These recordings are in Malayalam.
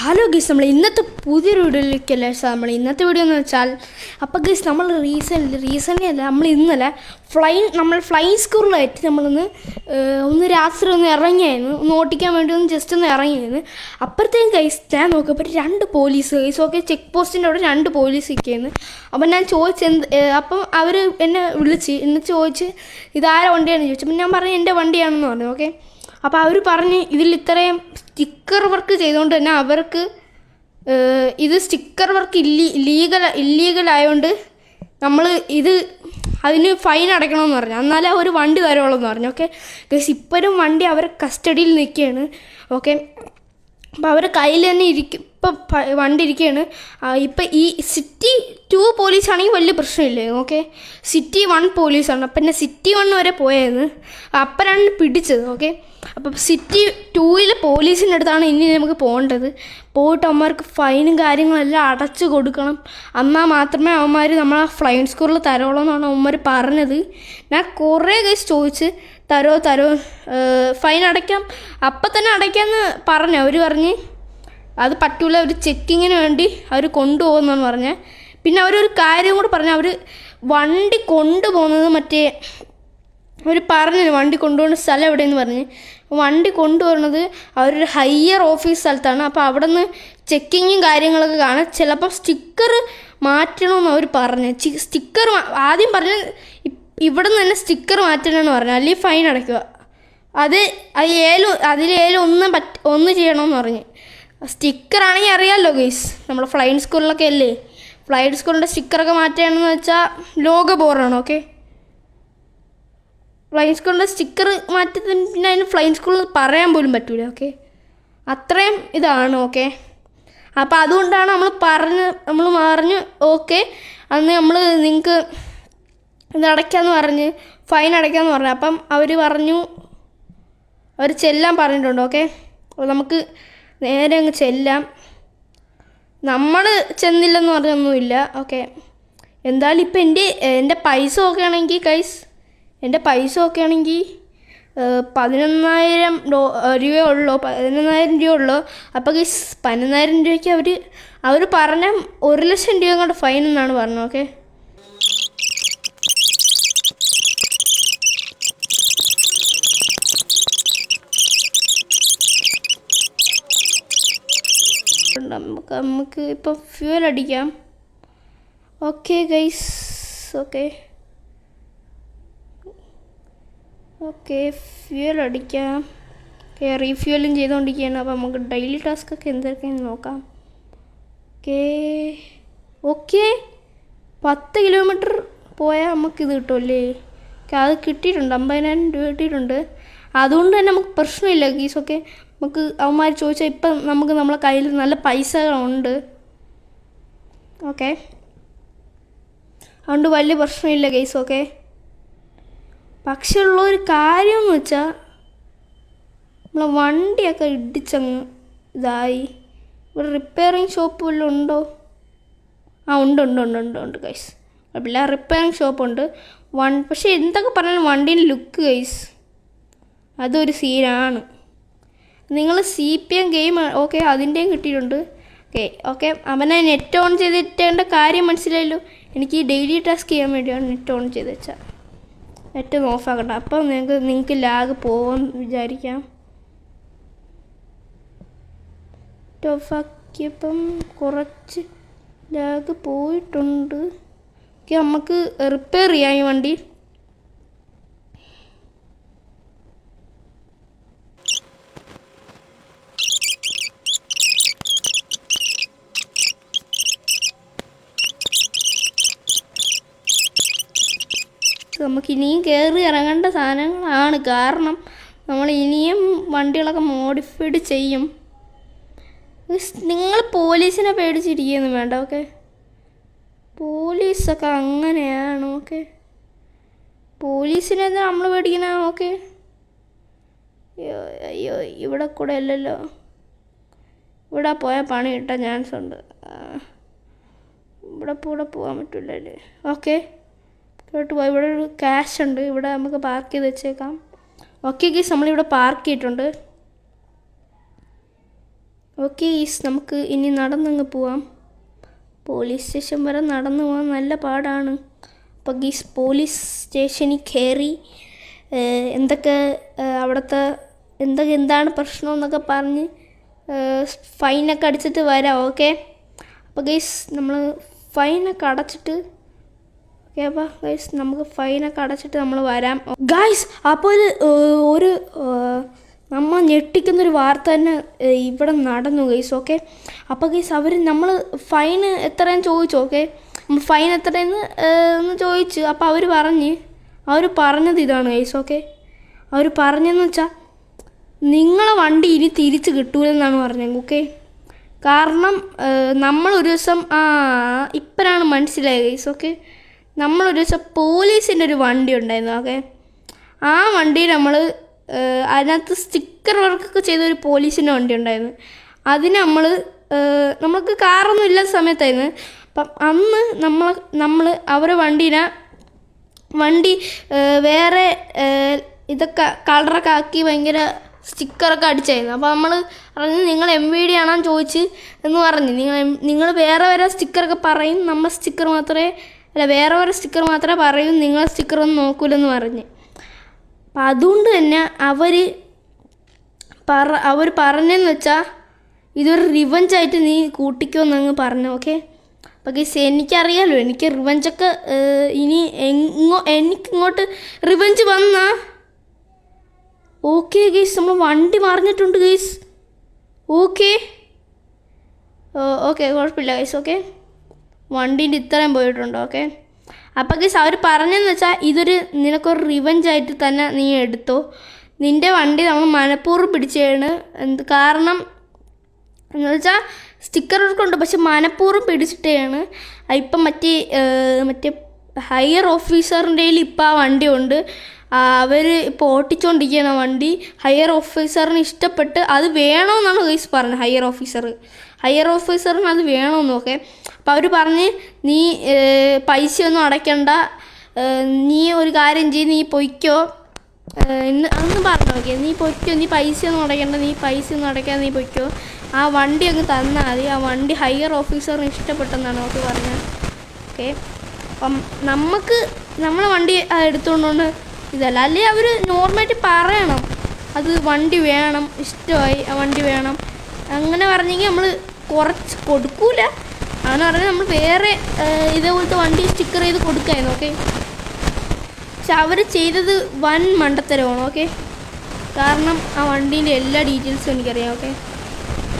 ഹലോ ഗീസ് നമ്മൾ ഇന്നത്തെ പുതിയൊരു വീഡിയോയിലേക്കല്ലേ നമ്മൾ ഇന്നത്തെ വീഡിയോ എന്ന് വെച്ചാൽ അപ്പോൾ ഗീസ് നമ്മൾ റീസെന്റ് റീസെന്റ് അല്ല നമ്മൾ ഇന്നലെ ഫ്ലൈ നമ്മൾ ഫ്ലൈ സ്കൂളിലായിട്ട് നമ്മളൊന്ന് ഒന്ന് രാത്രി ഒന്ന് ഇറങ്ങിയായിരുന്നു. ഒന്ന് ഓട്ടിക്കാൻ വേണ്ടി ഒന്ന് ജസ്റ്റ് ഒന്ന് ഇറങ്ങിയായിരുന്നു. അപ്പോഴത്തേക്കും ഗൈസ് ഞാൻ നോക്കിയപ്പോൾ രണ്ട് പോലീസ് ഗൈസ് ഓക്കെ ചെക്ക് പോസ്റ്റിന്റെ അവിടെ രണ്ട് പോലീസ് ഇരിക്കുന്നു അപ്പം ഞാൻ ചോദിച്ച് എന്ത് അപ്പം അവർ എന്നെ വിളിച്ച് എന്നെ ചോദിച്ച് ഇതാരെ വണ്ടിയാണെന്ന് ചോദിച്ചു. അപ്പം ഞാൻ പറഞ്ഞു എന്റെ വണ്ടിയാണെന്ന് പറഞ്ഞു ഓക്കെ അപ്പോൾ അവർ പറഞ്ഞ് ഇതിൽ ഇത്രയും സ്റ്റിക്കർ വർക്ക് ചെയ്തുകൊണ്ട് തന്നെ അവർക്ക് ഇത് സ്റ്റിക്കർ വർക്ക് ഇല്ലീ ലീഗൽ ഇല്ലീഗൽ ആയതുകൊണ്ട് നമ്മൾ ഇത് അതിന് ഫൈൻ അടയ്ക്കണമെന്ന് പറഞ്ഞു. എന്നാലേ ഒരു വണ്ടി തരുള്ളൂ എന്ന് പറഞ്ഞു. ഓക്കെ ഗസ് ഇപ്പോഴും വണ്ടി അവരെ കസ്റ്റഡിയിൽ നിൽക്കുകയാണ്. ഓക്കെ അപ്പോൾ അവരുടെ കയ്യിൽ തന്നെ ഇരിക്കും. ഇപ്പം പ- വണ്ടി ഇരിക്കുകയാണ് ഇപ്പം ഈ സിറ്റി ടു പോലീസ് ആണെങ്കിൽ വലിയ പ്രശ്നമില്ലേ ഓക്കെ സിറ്റി വൺ പോലീസാണ് അപ്പം എന്നെ സിറ്റി വൺ വരെ പോയായിരുന്നു അപ്പനാണ് പിടിച്ചത് ഓക്കെ അപ്പം സിറ്റി ടൂയിൽ പോലീസിന്റെ അടുത്താണ് ഇനി നമുക്ക് പോകേണ്ടത്. പോയിട്ട് അവന്മാർക്ക് ഫൈനും കാര്യങ്ങളെല്ലാം അടച്ചു കൊടുക്കണം. എന്നാൽ മാത്രമേ അവന്മാർ നമ്മളെ ഫ്ലൈൻ സ്കൂളിൽ തരുള്ളൂ എന്നാണ് അവന്മാർ പറഞ്ഞത്. ഞാൻ കുറേ കേസ് ചോദിച്ച് തരോ തരോ ഫൈൻ അടയ്ക്കാം. അപ്പം തന്നെ അടയ്ക്കാമെന്ന് പറഞ്ഞു അവർ പറഞ്ഞ് അത് പറ്റൂല ഒരു ചെക്കിങ്ങിന് വേണ്ടി അവർ കൊണ്ടുപോകുന്നെന്ന് പറഞ്ഞ് പിന്നെ അവരൊരു കാര്യം കൂടി പറഞ്ഞു അവർ വണ്ടി കൊണ്ടുപോകുന്നത് മറ്റേ അവർ പറഞ്ഞു വണ്ടി കൊണ്ടുപോകുന്ന സ്ഥലം എവിടെയെന്ന് പറഞ്ഞ്. വണ്ടി കൊണ്ടുവരുന്നത് അവരൊരു ഹയ്യർ ഓഫീസ് സ്ഥലത്താണ്. അപ്പോൾ അവിടെ നിന്ന് ചെക്കിങ്ങും കാര്യങ്ങളൊക്കെ കാണാം. ചിലപ്പോൾ സ്റ്റിക്കർ മാറ്റണമെന്ന് അവർ പറഞ്ഞു. സ്റ്റിക്കർ ആദ്യം പറഞ്ഞ് ഇവിടെ നിന്ന് തന്നെ സ്റ്റിക്കർ മാറ്റണമെന്ന് പറഞ്ഞു. അല്ലെങ്കിൽ ഫൈൻ അടയ്ക്കുക. അത് അത് ഏലും അതിൽ ഏലും ഒന്നും പറ്റ ഒന്ന് ചെയ്യണമെന്ന് പറഞ്ഞ്. സ്റ്റിക്കർ ആണെങ്കിൽ അറിയാമല്ലോ ഗൈസ് നമ്മൾ ഫ്ലൈൻ സ്കൂളിലൊക്കെ അല്ലേ? ഫ്ലൈൻ സ്കൂളിന്റെ സ്റ്റിക്കറൊക്കെ മാറ്റുകയാണെന്ന് വെച്ചാൽ ലോക ബോറാണ് ഓക്കെ ഫ്ലൈൻ സ്കൂളിന്റെ സ്റ്റിക്കർ മാറ്റത്തിന് പിന്നെ അതിന് ഫ്ലൈൻ സ്കൂളിൽ പറയാൻ പോലും പറ്റൂല ഓക്കെ അത്രയും ഇതാണ് ഓക്കെ അപ്പോൾ അതുകൊണ്ടാണ് നമ്മൾ പറഞ്ഞ് നമ്മൾ പറഞ്ഞു ഓക്കെ അന്ന് നമ്മൾ നിങ്ങൾക്ക് ഇത് അടയ്ക്കാമെന്ന് പറഞ്ഞ് ഫൈൻ അടയ്ക്കാമെന്ന് പറഞ്ഞു. അപ്പം അവർ പറഞ്ഞു അവർ ചെല്ലാൻ പറഞ്ഞിട്ടുണ്ട് ഓക്കെ നമുക്ക് നേരെ അങ്ങ് ചെല്ലാം. നമ്മൾ ചെന്നില്ലെന്ന് പറഞ്ഞൊന്നുമില്ല. ഓക്കെ. എന്തായാലും ഇപ്പം എന്റെ എന്റെ പൈസ ഒക്കെ ആണെങ്കിൽ കൈസ് എന്റെ പൈസ ഒക്കെ ആണെങ്കിൽ പതിനൊന്നായിരം ഡോ രൂപയേ ഉള്ളൂ പതിനൊന്നായിരം രൂപ ഉള്ളൂ അപ്പോൾ ഗൈസ് പതിനൊന്നായിരം രൂപയ്ക്ക് അവർ അവർ പറഞ്ഞ ഒരു ലക്ഷം രൂപ കൊണ്ട് ഫൈൻ എന്നാണ് പറഞ്ഞത്. ഓക്കെ. നമുക്ക് നമുക്ക് ഇപ്പം ഫ്യൂൽ അടിക്കാം. Okay guys okay okay fuel അടിക്കാം. ഓക്കെ റീഫ്യൂലും ചെയ്തുകൊണ്ടിരിക്കുകയാണ് അപ്പോൾ നമുക്ക് ഡെയിലി ടാസ്ക് ഒക്കെ എന്തൊക്കെയാണെന്ന് നോക്കാം. ഓക്കെ ഓക്കെ പത്ത് കിലോമീറ്റർ പോയാൽ നമുക്ക് ഇത് കിട്ടുമല്ലേ? ഓക്കെ അത് കിട്ടിയിട്ടുണ്ട്. അമ്പതിനായിരം രൂപ കിട്ടിയിട്ടുണ്ട്. അതുകൊണ്ട് തന്നെ നമുക്ക് പ്രശ്നമില്ല ഗീസൊക്കെ നമുക്ക് അവന്മാർ ചോദിച്ചാൽ ഇപ്പം നമുക്ക് നമ്മളെ കയ്യിൽ നല്ല പൈസകളുണ്ട്. ഓക്കെ. അതുകൊണ്ട് വലിയ പ്രശ്നമില്ല കേസ് ഓക്കെ. പക്ഷേ ഉള്ള ഒരു കാര്യം എന്ന് വെച്ചാൽ നമ്മളെ വണ്ടിയൊക്കെ ഇടിച്ചങ്ങ് ഇതായി. ഇവിടെ റിപ്പയറിങ് ഷോപ്പ് വല്ലതും ഉണ്ടോ? ആ ഉണ്ട് ഉണ്ട് ഉണ്ട് ഉണ്ട് ഉണ്ട് കൈസ് കുഴപ്പമില്ല റിപ്പയറിങ് ഷോപ്പുണ്ട് വൺ പക്ഷേ എന്തൊക്കെ പറഞ്ഞാലും വണ്ടീന്റെ ലുക്ക് കൈസ് അതൊരു സീനാണ് നിങ്ങൾ C P M game okay അതിന്റെയും കിട്ടിയിട്ടുണ്ട്. ഓക്കെ ഓക്കെ അവനെ നെറ്റ് ഓൺ ചെയ്തിട്ടേണ്ട കാര്യം മനസ്സിലായല്ലോ. എനിക്ക് ഡെയിലി ടാസ്ക് ചെയ്യാൻ വേണ്ടിയാണ് നെറ്റ് ഓൺ ചെയ്ത് വെച്ചാൽ നെറ്റ് ഒന്ന് ഓഫ് ആക്കണ്ട അപ്പം നിങ്ങൾക്ക് നിങ്ങൾക്ക് ലാഗ് പോകുമെന്ന് വിചാരിക്കാം. നെറ്റ് ഓഫാക്കിയപ്പം കുറച്ച് ലാഗ് പോയിട്ടുണ്ട്. ഓക്കെ നമുക്ക് റിപ്പയർ ചെയ്യാം ഈ വണ്ടി. നമുക്ക് ഇനിയും കയറി ഇറങ്ങേണ്ട സാധനങ്ങളാണ്. കാരണം നമ്മൾ ഇനിയും വണ്ടികളൊക്കെ മോഡിഫൈഡ് ചെയ്യും. നിങ്ങൾ പോലീസിനെ പേടിച്ചിരിക്കുന്നു വേണ്ട ഓക്കെ പോലീസൊക്കെ അങ്ങനെയാണ് ഓക്കെ പോലീസിനെ നമ്മൾ പേടിക്കണ ഓക്കെ അയ്യോ അയ്യോ ഇവിടെ കൂടെ അല്ലല്ലോ. ഇവിടെ പോയാൽ പണി കിട്ടാൻ ചാൻസ് ഉണ്ട്. ഇവിടെ കൂടെ പോകാൻ പറ്റില്ലല്ലേ ഓക്കെ ഇങ്ങോട്ട് പോയി. ഇവിടെ ഒരു ക്യാഷ് ഉണ്ട്. ഇവിടെ നമുക്ക് പാർക്ക് ചെയ്ത് വെച്ചേക്കാം. ഓക്കെ ഗീസ് നമ്മളിവിടെ പാർക്ക് ചെയ്തിട്ടുണ്ട്. ഓക്കെ ഈസ് നമുക്ക് ഇനി നടന്നങ്ങ് പോവാം. പോലീസ് സ്റ്റേഷൻ വരെ നടന്നു പോകാൻ നല്ല പാടാണ്. അപ്പോൾ ഗീസ് പോലീസ് സ്റ്റേഷനിൽ കയറി എന്തൊക്കെ അവിടുത്തെ എന്തൊക്കെ എന്താണ് പ്രശ്നം എന്നൊക്കെ പറഞ്ഞ് ഫൈനൊക്കെ അടിച്ചിട്ട് വരാം. ഓക്കെ അപ്പോൾ ഗൈസ് നമ്മൾ ഫൈനൊക്കെ അടച്ചിട്ട് ഓക്കെ അപ്പോൾ ഗൈസ് നമുക്ക് ഫൈനൊക്കെ അടച്ചിട്ട് നമ്മൾ വരാം. ഗൈസ് അപ്പോൾ ഒരു ഒരു നമ്മൾ ഞെട്ടിക്കുന്നൊരു വാർത്ത തന്നെ ഇവിടെ നടന്നു ഗൈസ് ഓക്കെ അപ്പോൾ ഗൈസ് അവർ നമ്മൾ ഫൈൻ എത്രയെന്ന് ചോദിച്ചു ഓക്കെ ഫൈൻ എത്രയെന്ന് എന്ന് ചോദിച്ചു. അപ്പോൾ അവർ പറഞ്ഞ് അവർ പറഞ്ഞത് ഇതാണ് ഗൈസ് ഓക്കെ അവർ പറഞ്ഞതെന്ന് വെച്ചാൽ നിങ്ങളെ വണ്ടി ഇനി തിരിച്ച് കിട്ടൂലെന്നാണ് പറഞ്ഞത് ഓക്കെ കാരണം നമ്മൾ നമ്മളൊരു ദിവസം ആ ഇപ്പോഴാണ് മനസ്സിലായത് ഗൈസ് ഓക്കെ നമ്മളൊരു ദിവസം പോലീസിന്റെ ഒരു വണ്ടി ഉണ്ടായിരുന്നു ഓക്കെ? ആ വണ്ടി നമ്മൾ അതിനകത്ത് സ്റ്റിക്കർ വർക്കൊക്കെ ചെയ്ത ഒരു പോലീസിന്റെ വണ്ടി ഉണ്ടായിരുന്നു. അതിന് നമ്മൾ നമുക്ക് കാറൊന്നും ഇല്ലാത്ത സമയത്തായിരുന്നു. അപ്പം അന്ന് നമ്മൾ നമ്മൾ അവരെ വണ്ടീനെ വണ്ടി വേറെ ഇതൊക്കെ കളറൊക്കെ ആക്കി ഭയങ്കര സ്റ്റിക്കറൊക്കെ അടിച്ചായിരുന്നു. അപ്പോൾ നമ്മൾ പറഞ്ഞു നിങ്ങൾ എം വി ഡി ആണോ? ചോദിച്ച് എന്ന് പറഞ്ഞു. നിങ്ങൾ നിങ്ങൾ വേറെ വേറെ സ്റ്റിക്കറൊക്കെ പറയും. നമ്മൾ സ്റ്റിക്കർ മാത്രമേ അല്ല വേറെ വേറെ സ്റ്റിക്കർ മാത്രമേ പറയും നിങ്ങൾ സ്റ്റിക്കറൊന്നും നോക്കൂലെന്ന് പറഞ്ഞ്. അപ്പം അതുകൊണ്ട് തന്നെ അവർ പറ അവർ പറഞ്ഞെന്ന് വെച്ചാൽ ഇതൊരു റിവഞ്ചായിട്ട് നീ കൂട്ടിക്കോന്ന് അങ്ങ് പറഞ്ഞു ഓക്കെ അപ്പോൾ ഗീസ് എനിക്കറിയാലോ എനിക്ക് റിവഞ്ചൊക്കെ ഇനി എങ്ങോ എനിക്കിങ്ങോട്ട് റിവഞ്ച് വന്നാ? ഓക്കെ ഗീസ് നമ്മൾ വണ്ടി മറിഞ്ഞിട്ടുണ്ട് ഗീസ് ഓക്കെ ഓക്കെ കുഴപ്പമില്ല ഗൈസ് ഓക്കെ വണ്ടീന്റെ ഇത്രയും പോയിട്ടുണ്ട്? ഓക്കെ അപ്പോൾ ഗീസ് അവർ പറഞ്ഞതെന്ന് വെച്ചാൽ ഇതൊരു നിനക്കൊരു റിവഞ്ച് ആയിട്ട് തന്നെ നീ എടുത്തു. നിന്റെ വണ്ടി നമ്മൾ മനഃപൂർവം പിടിച്ചാണ്. എന്ത് കാരണം? എന്ന് വെച്ചാൽ സ്റ്റിക്കർ വർക്കുണ്ട് പക്ഷെ മനഃപൂർവം പിടിച്ചിട്ടാണ്. ഇപ്പം മറ്റേ മറ്റേ ഹയർ ഓഫീസറിന്റെ ഇപ്പം ആ വണ്ടി ഉണ്ട് അവർ ഇപ്പോൾ ഓട്ടിച്ചുകൊണ്ടിരിക്കുകയാണ് ആ വണ്ടി ഹയർ ഓഫീസറിന് ഇഷ്ടപ്പെട്ട് അത് വേണമെന്നാണ് ഗൈസ് പറഞ്ഞത് ഹയർ ഓഫീസർ ഹയർ ഓഫീസറിന് അത് വേണമെന്നൊക്കെ അപ്പോൾ അവർ പറഞ്ഞ് നീ പൈസയൊന്നും അടയ്ക്കണ്ട. നീ ഒരു കാര്യം ചെയ്ത് നീ പൊയ്ക്കോ. ഇന്ന് അന്ന് പറഞ്ഞു നോക്കിയത് നീ പൊയ്ക്കോ നീ പൈസ ഒന്നും അടയ്ക്കണ്ട. നീ പൈസ ഒന്നും അടയ്ക്കാതെ നീ പൊയ്ക്കോ. ആ വണ്ടി അങ്ങ് തന്നാൽ മതി. ആ വണ്ടി ഹയർ ഓഫീസറിന് ഇഷ്ടപ്പെട്ടെന്നാണ് നമുക്ക് പറഞ്ഞത്. ഓക്കെ. അപ്പം നമുക്ക് നമ്മളെ വണ്ടി എടുത്തുകൊണ്ടുകൊണ്ട് ഇതല്ല. അല്ലെങ്കിൽ അവർ നോർമലായിട്ട് പറയണം. അത് വണ്ടി വേണം ഇഷ്ടമായി ആ വണ്ടി വേണം. അങ്ങനെ പറഞ്ഞെങ്കിൽ നമ്മൾ കുറച്ച് കൊടുക്കൂല. അങ്ങനെ പറഞ്ഞാൽ നമ്മൾ വേറെ ഇതേപോലത്തെ വണ്ടി സ്റ്റിക്കർ ചെയ്ത് കൊടുക്കായിരുന്നു ഓക്കെ? പക്ഷെ അവർ ചെയ്തത് വൻ മണ്ടത്തരമാണ് ഓക്കെ? കാരണം ആ വണ്ടീന്റെ എല്ലാ ഡീറ്റെയിൽസും എനിക്കറിയാം ഓക്കെ?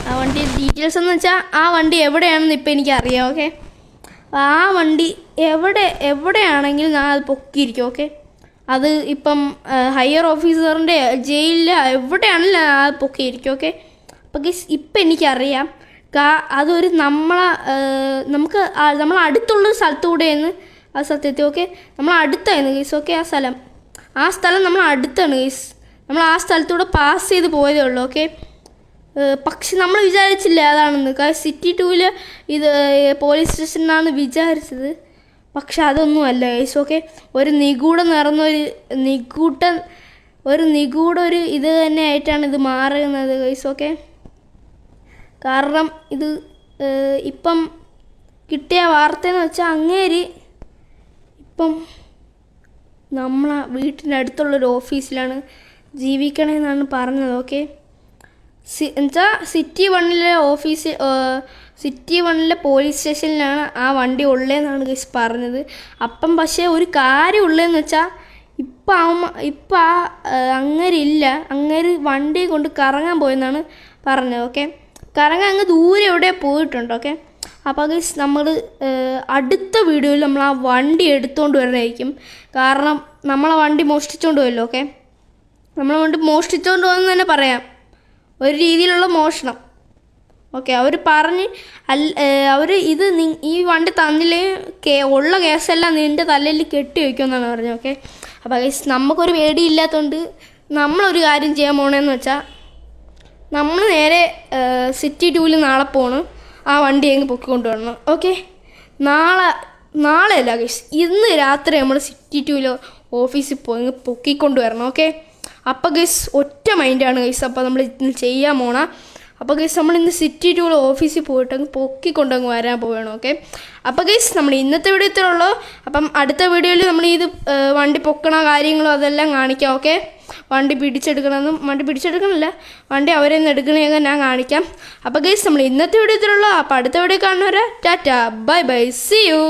ആ വണ്ടി ഡീറ്റെയിൽസ് എന്ന് വെച്ചാൽ ആ വണ്ടി എവിടെയാണെന്ന് ഇപ്പം എനിക്കറിയാം ഓക്കെ? ആ വണ്ടി എവിടെ എവിടെയാണെങ്കിലും ഞാൻ അത് പൊക്കിയിരിക്കും ഓക്കെ? അത് ഇപ്പം ഹയർ ഓഫീസറിന്റെ ജയിലിൽ എവിടെയാണെങ്കിലും അത് പൊക്കിയിരിക്കും ഓക്കെ അപ്പം ഗസ് ഇപ്പം എനിക്കറിയാം കാ അതൊരു നമ്മളെ നമുക്ക് നമ്മൾ നമ്മളെ അടുത്തുള്ള സ്ഥലത്തൂടെയാണ് ആ സത്യത്തിൽ ഓക്കെ നമ്മൾ അടുത്തായിരുന്നു ഗൈസ് ഓക്കെ ആ സ്ഥലം. ആ സ്ഥലം നമ്മൾ അടുത്താണ് ഗൈസ് നമ്മൾ ആ സ്ഥലത്തൂടെ പാസ് ചെയ്ത് പോയതേ ഉള്ളൂ ഓക്കെ പക്ഷെ നമ്മൾ വിചാരിച്ചില്ല അതാണെന്ന്. കാരണം സിറ്റി ടൂവിൽ ഇത് പോലീസ് സ്റ്റേഷനിലാണ് വിചാരിച്ചത്. പക്ഷെ അതൊന്നും അല്ല ഗൈസ് ഓക്കെ ഒരു നിഗൂഢം നിറഞ്ഞൊരു നിഗൂഢ ഒരു നിഗൂഢ ഒരു ഇത് തന്നെ ആയിട്ടാണ് ഇത് മാറുന്നത് ഗൈസ് ഓക്കെ കാരണം ഇത് ഇപ്പം കിട്ടിയ വാർത്തയെന്ന് വെച്ചാൽ അങ്ങേരി ഇപ്പം നമ്മളെ വീട്ടിന്റെ അടുത്തുള്ളൊരു ഓഫീസിലാണ് ജീവിക്കണേന്നാണ് പറഞ്ഞത് ഓക്കെ? സി എന്നുവെച്ചാൽ സിറ്റി വണ്ണിലെ ഓഫീസ് ഏഹ്, സിറ്റി വണ്ണിലെ പോലീസ് സ്റ്റേഷനിലാണ് ആ വണ്ടി ഉള്ളതെന്നാണ് ഗൈസ് പറഞ്ഞത്. അപ്പം പക്ഷേ ഒരു കാര്യം ഉള്ളതെന്ന് വെച്ചാൽ ഇപ്പം ആ ഇപ്പം ആ അങ്ങരില്ല. അങ്ങര് വണ്ടി കൊണ്ട് കറങ്ങാൻ പോയെന്നാണ് പറഞ്ഞത് ഓക്കെ? കറങ്ങാൻ അങ്ങ് ദൂരെ എവിടെ പോയിട്ടുണ്ട് ഓക്കെ? അപ്പോൾ ഗൈസ് നമ്മൾ അടുത്ത വീഡിയോയിൽ നമ്മൾ ആ വണ്ടി എടുത്തുകൊണ്ട് വരണമായിരിക്കും കാരണം നമ്മളെ വണ്ടി മോഷ്ടിച്ചുകൊണ്ട് പോയല്ലോ ഓക്കെ? നമ്മളെ വണ്ടി മോഷ്ടിച്ചുകൊണ്ട് പോകുന്ന തന്നെ പറയാം. ഒരു രീതിയിലുള്ള മോഷണം. ഓക്കെ അവർ പറഞ്ഞ് അവർ ഇത് ഈ വണ്ടി തന്നില്ലേ കേ ഉള്ള കേസെല്ലാം നിന്റെ തലയിൽ കെട്ടി വയ്ക്കുമെന്നാണ് പറഞ്ഞത് ഓക്കെ? അപ്പോൾ ഗൈസ് നമുക്കൊരു പേടിയില്ലാത്തതുകൊണ്ട് നമ്മളൊരു കാര്യം ചെയ്യാൻ പോണേന്ന് വെച്ചാൽ നമ്മൾ നേരെ സിറ്റി ടൂവിൽ നാളെ പോകണം ആ വണ്ടി അങ്ങ് പൊക്കിക്കൊണ്ട് വരണം ഓക്കെ? നാളെ നാളെ അല്ല ഗൈസ് ഇന്ന് രാത്രി നമ്മൾ സിറ്റി ടൂവിൽ ഓഫീസിൽ പോയി പൊക്കിക്കൊണ്ട് വരണം ഓക്കെ? അപ്പോൾ ഗൈസ് ഒറ്റ മൈൻഡാണ് ഗൈസ് അപ്പോൾ നമ്മൾ ചെയ്യാൻ പോണ. അപ്പോൾ ഗൈസ് നമ്മൾ ഇന്ന് സിറ്റി ടൂൾ ഓഫീസിൽ പോയിട്ട് അങ്ങ് പൊക്കിക്കൊണ്ടങ്ങ് വരാൻ പോവുകയാണ് ഓക്കെ അപ്പോൾ ഗൈസ് നമ്മൾ ഇന്നത്തെ വീഡിയോ ഇത്രയുള്ളൂ അപ്പം അടുത്ത വീഡിയോയിൽ നമ്മൾ ഇത് വണ്ടി പൊക്കണ കാര്യങ്ങളും അതെല്ലാം കാണിക്കാം ഓക്കെ വണ്ടി പിടിച്ചെടുക്കണമെന്നും വണ്ടി പിടിച്ചെടുക്കണമല്ല വണ്ടി അവരെ നിന്ന് എടുക്കണമെങ്കിൽ ഞാൻ കാണിക്കാം. അപ്പോൾ ഗൈസ് നമ്മൾ ഇന്നത്തെ വീഡിയോ ഇത്രയുള്ളൂ അപ്പോൾ അടുത്ത വീഡിയോ കാണുന്നവരെ tata bye bye see you